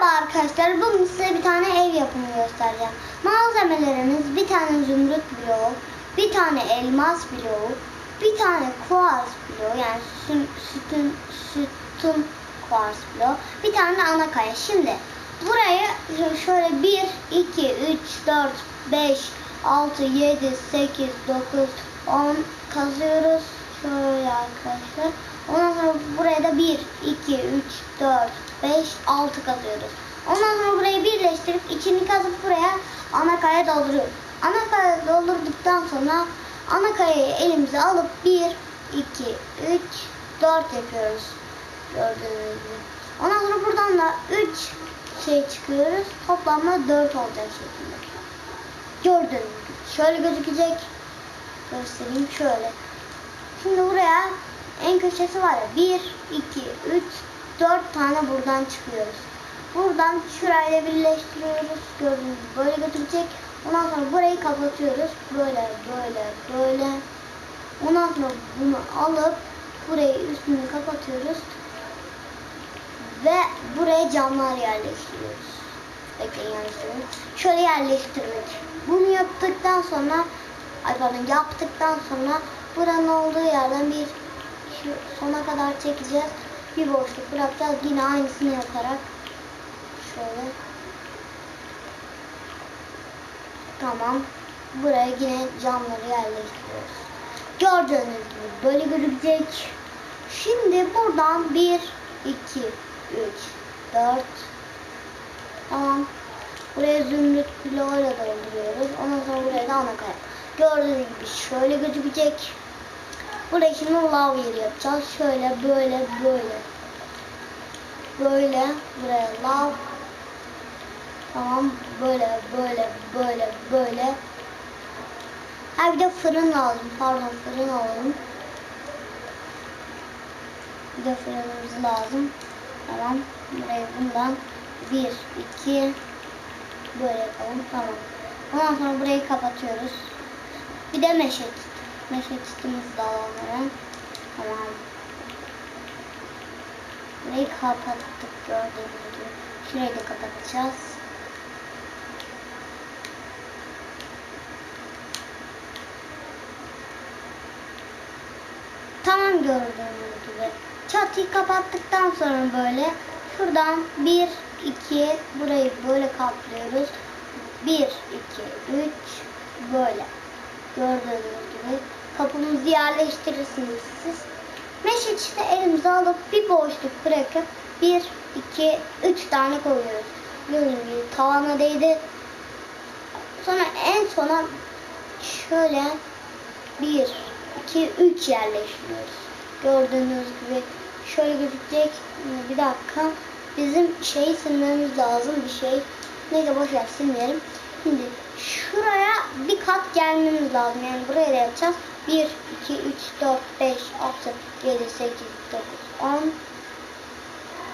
Merhaba arkadaşlar. Bugün size bir tane ev yapımı göstereceğim. Malzemelerimiz bir tane zümrüt bloğu, bir tane elmas bloğu, bir tane kuars bloğu yani sütun, sütun, sütun kuars bloğu, bir tane de ana. Şimdi burayı şöyle 1, 2, 3, 4, 5, 6, 7, 8, 9, 10 kazıyoruz. Şöyle arkadaşlar. Ondan sonra buraya da 1, 2, 3, 4, 5, 6 kazıyoruz. Ondan sonra burayı birleştirip içini kazıp buraya ana kaya dolduruyoruz. Ana kaya doldurduktan sonra ana kayayı elimize alıp 1, 2, 3, 4 yapıyoruz. Gördüğünüz gibi. Ondan sonra buradan da 3 şey çıkıyoruz. Toplamda 4 olacak şekilde. Gördüğünüz gibi. Şöyle gözükecek. Göstereyim şöyle. Şimdi buraya en köşesi var ya 1, 2, 3, 4 tane buradan çıkıyoruz. Buradan şurayla birleştiriyoruz. Gördüğünüz gibi böyle götürecek. Ondan sonra burayı kapatıyoruz. Böyle böyle böyle. Ondan sonra bunu alıp burayı üstünü kapatıyoruz. Ve buraya camlar yerleştiriyoruz. Bekleyin yerleştiriyoruz. Şöyle yerleştirmek. Bunu yaptıktan sonra ay pardon yaptıktan sonra buranın olduğu yerden bir sona kadar çekeceğiz. Bir boşluk bırakacağız. Yine aynısını yaparak şöyle tamam. Buraya yine camları yerleştiriyoruz. Gördüğünüz gibi böyle gözükecek. Şimdi buradan 1, 2, 3, 4 Tamam. Buraya zümrüt bloğuyla dolduruyoruz. Ondan sonra buraya da ana kaya. Gördüğünüz gibi şöyle gözükecek. Buraya şimdi lav yeri yapacağız. Şöyle böyle böyle. Böyle buraya lav. Tamam böyle böyle böyle böyle. Ha bir de fırın lazım. Pardon fırın alalım. Bir de fırınımız lazım. Tamam. Buraya bundan bir, iki böyle yapalım. Tamam. Ondan sonra burayı kapatıyoruz. Bir de meşe kit. Meşe kitimiz de alalım hemen. Tamam. Burayı kapattık gördüğünüz gibi. Şurayı da kapatacağız. Tamam gördüğünüz gibi. Çatıyı kapattıktan sonra böyle şuradan 1, 2 burayı böyle kaplıyoruz. 1, 2, 3 böyle. Gördüğünüz gibi kapımızı yerleştirirsiniz siz. Meşe işte elimize alıp bir boşluk bırakıp 1, 2, 3 tane koyuyoruz. Gördüğünüz gibi tavana değdi. Sonra en sona şöyle 1, 2, 3 yerleştiriyoruz. Gördüğünüz gibi şöyle gözükecek. Bir dakika. Bizim şeyi silmemiz lazım bir şey. Neyse boş ver silmeyelim. Şimdi şuraya bir kat gelmemiz lazım. Yani buraya da yapacağız. 1, 2, 3, 4, 5, 6, 7, 8, 9, 10.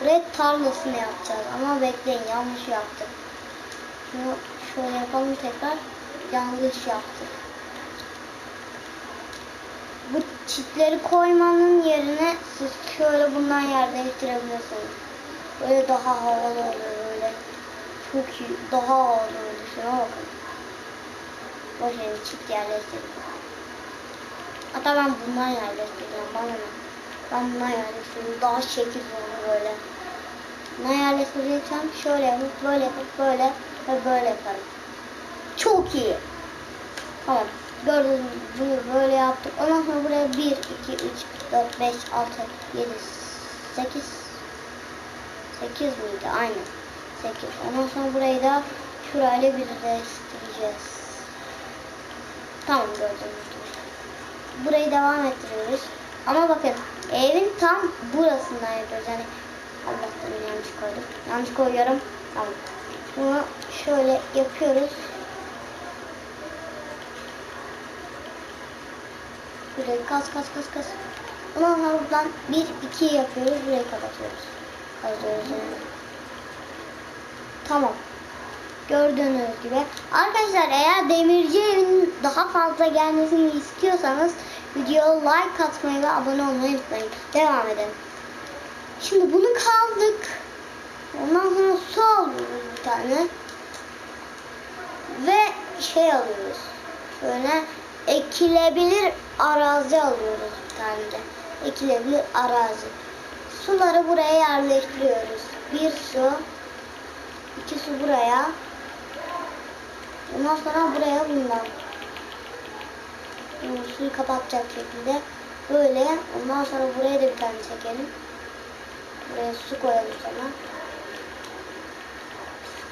Buraya tarlasını yapacağız. Ama bekleyin yanlış yaptık. Şunu şöyle yapalım tekrar. Yanlış yaptık. Bu çitleri koymanın yerine siz şöyle bundan yer değiştirebilirsiniz. Böyle daha havalı oluyor böyle. Çok iyi. Daha havalı oluyor. Şuna bakın. Boş verin çit yerleştirdim. Hatta ben bundan yerleştireceğim. Bana ne? Ben bundan yerleştireyim. Daha şekil olur böyle. Ne yerleştireceksem şöyle yapıp böyle yapıp böyle ve böyle yaparım. Çok iyi. Tamam. Gördüğünüz gibi böyle yaptık. Ondan sonra buraya 1, 2, 3, 4, 5, 6, 7, 8 8 miydi? Aynen. 8. Ondan sonra burayı da şurayla birleştireceğiz. Tamam gördüğünüz gibi. Burayı devam ettiriyoruz. Ama bakın evin tam burasından yapıyoruz. Yani Allah'tan yanlış koydum. Yanlış koyuyorum. Tamam. Bunu şöyle yapıyoruz. Burayı kas kas kas kas. Sonra buradan 1, 2 yapıyoruz. Burayı kapatıyoruz. Kazıyoruz yani. Tamam. Gördüğünüz gibi. Arkadaşlar eğer demirci evinin daha fazla gelmesini istiyorsanız videoya like atmayı ve abone olmayı unutmayın. Devam edelim. Şimdi bunu kaldık. Ondan sonra su alıyoruz bir tane. Ve şey alıyoruz. Şöyle ekilebilir arazi alıyoruz bir tane de. Ekilebilir arazi. Suları buraya yerleştiriyoruz. Bir su, iki su buraya. Ondan sonra buraya bundan. Suyu kapatacak şekilde böyle. Ondan sonra buraya da bir tane çekelim. Buraya su koyalım sana.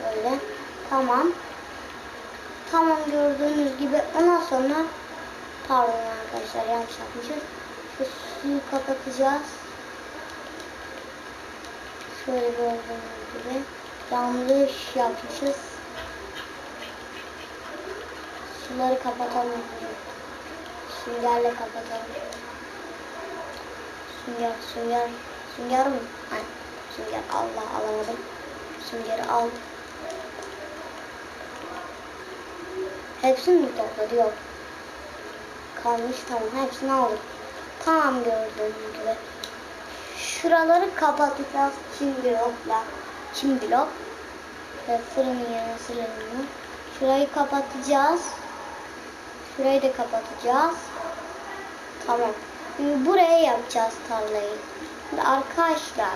Böyle. Tamam. Tamam gördüğünüz gibi ondan sonra pardon arkadaşlar yanlış yapmışız. Şu suyu kapatacağız. Şöyle gördüğünüz gibi yanlış yapmışız. Suları kapatalım. Süngerle kapatalım. Sünger, sünger, sünger mi? Ay, sünger Allah alamadım. Süngeri al. Hepsini mi topladı? Yok. Kalmış tamam. Hepsini aldık. Tamam gördüğünüz gibi. Şuraları kapatacağız çim blokla. Çim blok. Ve fırının yerine silinmiyor. Şurayı kapatacağız. Şurayı da kapatacağız. Tamam. Şimdi buraya yapacağız tarlayı. Şimdi arkadaşlar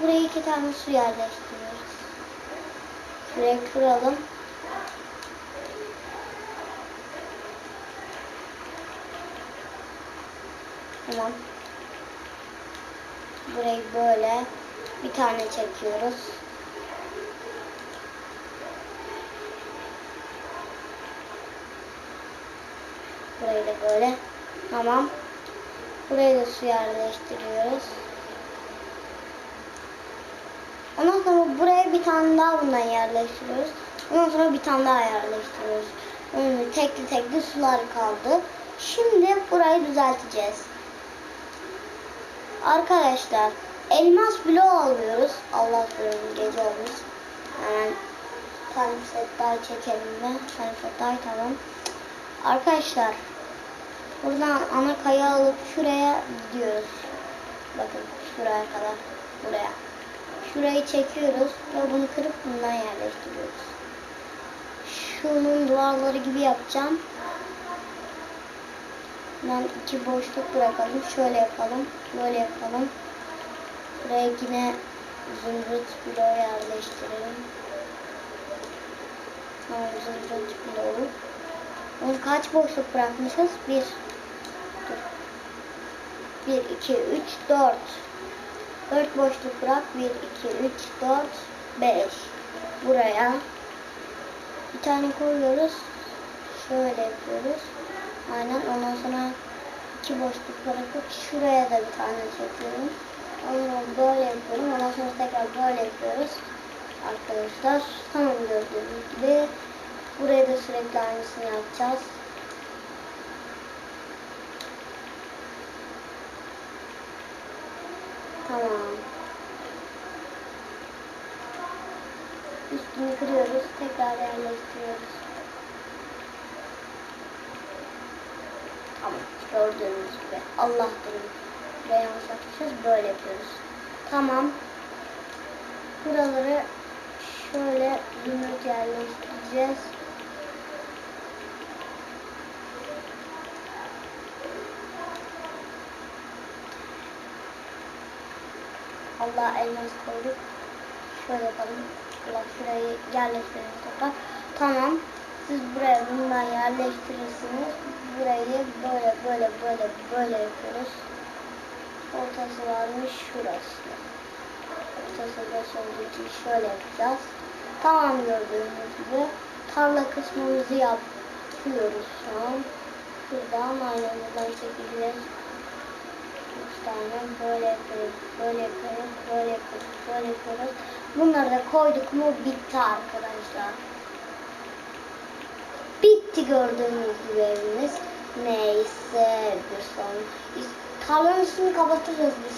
buraya iki tane su yerleştiriyoruz. Şuraya kuralım. Tamam. Burayı böyle bir tane çekiyoruz. Burayı da böyle. Tamam. Buraya da su yerleştiriyoruz. Ondan sonra buraya bir tane daha bundan yerleştiriyoruz. Ondan sonra bir tane daha yerleştiriyoruz. Önce tekli tekli sular kaldı. Şimdi burayı düzelteceğiz. Arkadaşlar elmas bloğu alıyoruz. Allah korusun gece olmuş. Hemen tane daha çekelim mi? Tane daha tamam. Arkadaşlar buradan ana kaya alıp şuraya gidiyoruz. Bakın şuraya kadar. Buraya. Şurayı çekiyoruz ve bunu kırıp bundan yerleştiriyoruz. Şunun duvarları gibi yapacağım. Ben iki boşluk bırakalım. Şöyle yapalım. Böyle yapalım. Buraya yine zümrüt bloğu yerleştirelim. Tamam zümrüt bloğu. Onu kaç boşluk bırakmışız? Bir. Dur. Bir, iki, üç, dört. Dört boşluk bırak. Bir, iki, üç, dört, beş. Buraya. Bir tane koyuyoruz. Şöyle yapıyoruz. Aynen ondan sonra iki boşluk bırakıp şuraya da bir tane çekiyorum. Ondan böyle yapıyorum. Ondan sonra tekrar böyle yapıyoruz. Arkadaşlar tamam gördüğünüz gibi buraya da sürekli aynısını yapacağız. Tamam. Üstünü kırıyoruz. Tekrar yerleştiriyoruz. Tamam. Gördüğünüz gibi. Allah bilir. Buraya. Böyle yapıyoruz. Tamam. Buraları şöyle zümrüt yerleştireceğiz. Allah elmas koyduk. Şöyle yapalım. Allah şurayı yerleştirelim tekrar. Tamam. Siz buraya bundan yerleştirirsiniz. Burayı böyle böyle böyle böyle yapıyoruz. Ortası varmış şurası. Ortası boş olduğu için şöyle yapacağız. Tamam gördüğünüz gibi. Tarla kısmımızı yapıyoruz şu an. Şuradan buradan çekeceğiz. Üç tane böyle yapıyoruz. Böyle yapıyoruz. Böyle yapıyoruz. Böyle yapıyoruz. Bunları da koyduk mu bitti arkadaşlar. Bitti gördüğünüz gibi evimiz. Neyse bir son. Tarlanın üstünü kapatacağız biz.